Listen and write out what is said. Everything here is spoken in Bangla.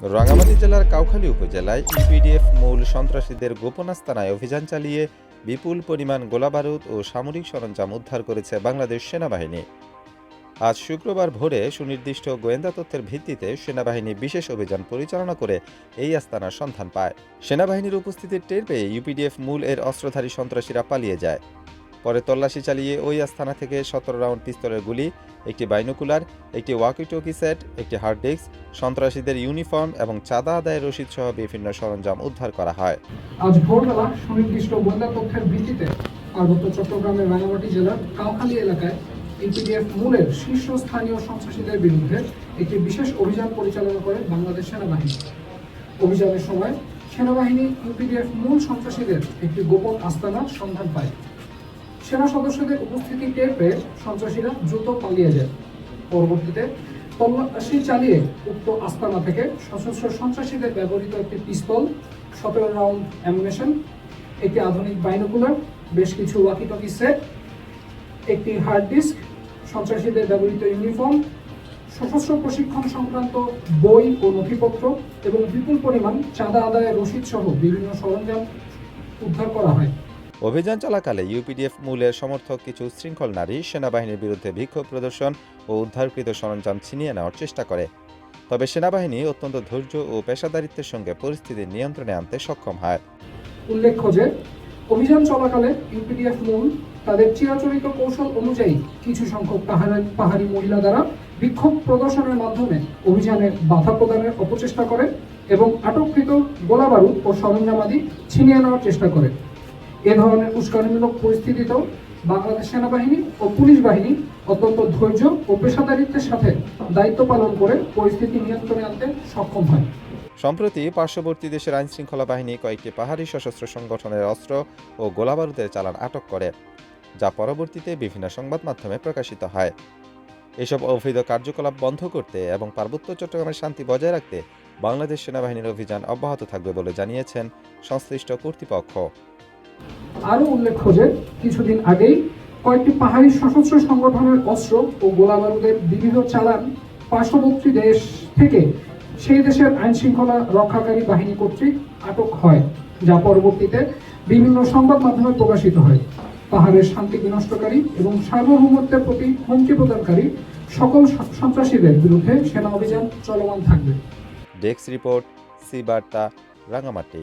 রাঙ্গামাটি জেলার কাউখালী উপজেলায় ইপিডিএফ মূল সন্ত্রাসীদের গোপন আস্তানায় অভিযান চালিয়ে বিপুল পরিমাণ গোলাবারুদ ও সামরিক সরঞ্জাম উদ্ধার করেছে বাংলাদেশ সেনাবাহিনী। আজ শুক্রবার ভোরে সুনির্দিষ্ট গোয়েন্দা তথ্যের ভিত্তিতে সেনাবাহিনী বিশেষ অভিযান পরিচালনা করে এই আস্তানার সন্ধান পায়। সেনাবাহিনীর উপস্থিতির টের পেয়ে ইউপিডিএফ মূল এর অস্ত্রধারী সন্ত্রাসীরা পালিয়ে যায়। পরে তল্লাশি চালিয়ে ওই আস্থানা থেকে সতেরো রাউন্ড পিস্তলের গুলি, একটি বাইনোকুলার, একটি ওয়াকিটকি সেট একটি হার্ড ডিস্ক সন্ত্রাসীদের ইউনিফর্ম এবং চাঁদা আদায়ের রসিদ সহ বিভিন্ন সরঞ্জাম উদ্ধার করা হয়। আজ ভোরবেলা সুনির্দিষ্ট গোয়েন্দা তথ্যের ভিত্তিতে পার্বত্য চট্টগ্রামের রাঙামাটি জেলার কাউখালী এলাকায় ইপিডিএফ মূলের শীর্ষস্থানীয় সন্ত্রাসীদের বিরুদ্ধে একটি বিশেষ অভিযান পরিচালনা করে বাংলাদেশ সেনাবাহিনী। অভিযানের সময় সেনাবাহিনী ইউপিডিএফ মূল সন্ত্রাসীদের একটি গোপন আস্তানার সন্ধান পায়। সেনা সদস্যদের উপস্থিতি টের পেয়ে সন্ত্রাসীরা দ্রুত পালিয়ে যায়। পরবর্তীতে তল্লাশি চালিয়ে উক্ত আস্তানা থেকে সশস্ত্র সন্ত্রাসীদের ব্যবহৃত একটি পিস্তল, সতেরো রাউন্ড অ্যামুনেশন, একটি আধুনিক বাইনোকুলার, বেশ কিছু ওয়াকিটকি সেট, একটি হার্ড ডিস্ক, সন্ত্রাসীদের ব্যবহৃত ইউনিফর্ম, সশস্ত্র প্রশিক্ষণ সংক্রান্ত বই ও নথিপত্র এবং বিপুল পরিমাণ চাঁদা আদায়ের রসিদ সহ বিভিন্ন সরঞ্জাম উদ্ধার করা হয়। অভিযান চলাকালে ইউপিডিএফ মূলের সমর্থক কিছু শৃঙ্খল নারী সেনাবাহিনীর বিরুদ্ধে বিক্ষোভ প্রদর্শন ও উদ্ধারকৃত সরঞ্জাম ছিনিয়ে নেওয়ার চেষ্টা করে। তবে সেনাবাহিনী অত্যন্ত ধৈর্য ও পেশাদারিত্বের সঙ্গে পরিস্থিতি নিয়ন্ত্রণে আনতে সক্ষম হয়। উল্লেখ্য যে, অভিযান চলাকালে ইউপিডিএফ মূল তাদের চিরাচরিত কৌশল অনুযায়ী কিছু সংখ্যক পাহাড়ি পাহাড়ি মহিলা দ্বারা বিক্ষোভ প্রদর্শনের মাধ্যমে অভিযানে বাধা প্রদানের অপচেষ্টা করে এবং আটককৃত গোলাবারুদ ও সরঞ্জামাদি ছিনিয়ে নেওয়ার চেষ্টা করে। এ ধরনের উস্কানিমূলক পরিস্থিতিতেও বাংলাদেশ সেনাবাহিনী ও পুলিশ বাহিনী অত্যন্ত ধৈর্য ও পেশাদারিত্বের সাথে দায়িত্ব পালন করে পরিস্থিতি নিয়ন্ত্রণে আনতে সক্ষম হয়। সম্প্রতি পার্শ্ববর্তী দেশের আইনশৃঙ্খলা বাহিনী কয়েকটি পাহাড়ি সশস্ত্র সংগঠনের অস্ত্র ও গোলাবারুদের চালান আটক করে, যা পরবর্তীতে বিভিন্ন সংবাদ মাধ্যমে প্রকাশিত হয়। এসব অবৈধ কার্যকলাপ বন্ধ করতে এবং পার্বত্য চট্টগ্রামের শান্তি বজায় রাখতে বাংলাদেশ সেনাবাহিনীর অভিযান অব্যাহত থাকবে বলে জানিয়েছেন সংশ্লিষ্ট কর্তৃপক্ষ। আরও উল্লেখ্য যে কিছুদিন আগেই কয়েকটি পাহাড়ি সশস্ত্র সংগঠনের অস্ত্র ও গোলাবারুদের বিবিধ চালান পার্শ্ববর্তী দেশ থেকে সেই দেশের আইন শৃঙ্খলা রক্ষাকারী বাহিনী কর্তৃক আটক হয়, যা পরবর্তীতে বিভিন্ন সংবাদ মাধ্যমে প্রকাশিত হয়। পাহাড়ের শান্তি বিনষ্টকারী এবং সার্বভৌমত্বের প্রতি হুমকি প্রদানকারী সকল সন্ত্রাসীদের বিরুদ্ধে সেনা অভিযান চলমান থাকবে। ডেস্ক রিপোর্ট, সি বার্তা রাঙামাটি